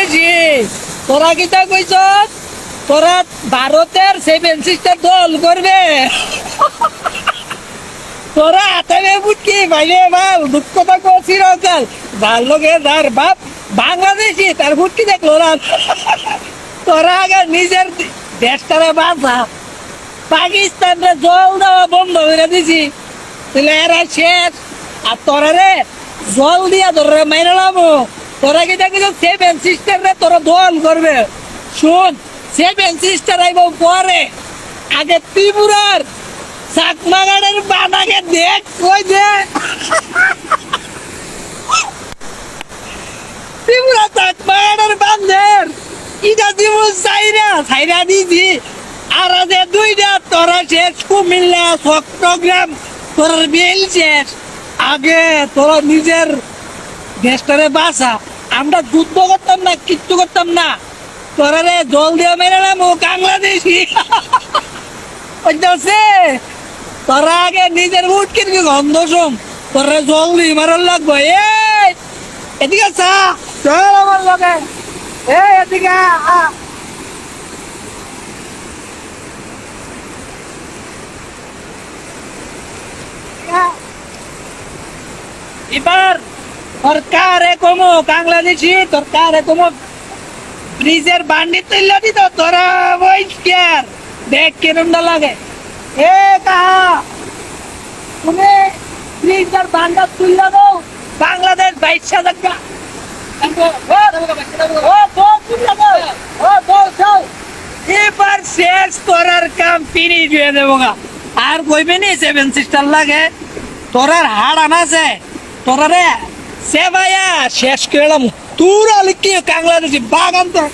বাংলাদেশি তোরা কি তা কইছ তোরা ভারতের সেভেন সিস্টার দল করবে। তোরা হাতে বুটকি ভাইলে বাপ দুঃখ তো করছি রকাল যার লোকে যার বাপ বাংলাদেশি, তার বুটকি দেখল না। তোরা আগে নিজের দেশটারে বাঁচা। পাকিস্তানরে জল দেওয়া বন্ধ করে দিছি। তাহলে এরা শেষ। আর তোরা রে জল দিয়া তোরা মাইনে লামো। তোরা কি দেখি সেভেন সিস্টার রে তোরা দল করবে? শুন সেভেন সিস্টার আইব পরে। আগে ত্রিপুরার চাকমাগাড়ের বানাকে দেখ, কই দে। ত্রিপুরা চাকমাগাড়ের বান্ধের ইটা দিব চাইরা চাইরা দিছি। আর আছে দুইটা, তোরা শেষ, কুমিল্লা চট্টগ্রাম তোর বেল শেষ। আগে তোরা নিজের দেশটারে বাঁচা। আমরা যুদ্ধ করতাম না, কিচ্ছু করতাম না। তোরা রে জল দিয়ে মেরে নাম ও বাংলাদেশি। বুঝতে তোরা আগে নিজের উঠ কিনবি গন্ধ শুন? তোরা জল দিয়ে মারার লাগবো। এই, এদিকে চা। চল আমার লগে। এই, এদিকে আ। এবার সরকারে কমো বাংলাদেশি? সরকারে কমো? ব্রিজের বান্ডি তুললে দিত তোরা ওই কেয়ার দেখ কিরমটা লাগে। এ কাহা তুমি ব্রিজের বান্ডা তুললে দাও বাংলাদেশ বাইশ যাও এবার শেষ করার কাম ফিনিশ হয়ে দেবো আর কইবে নি সেভেন সিস্টার লাগে। তোরার হাড় আনাছে তোরা রে সে ভাইয়া শেষ করলাম তুই আলি কি বাগান তো।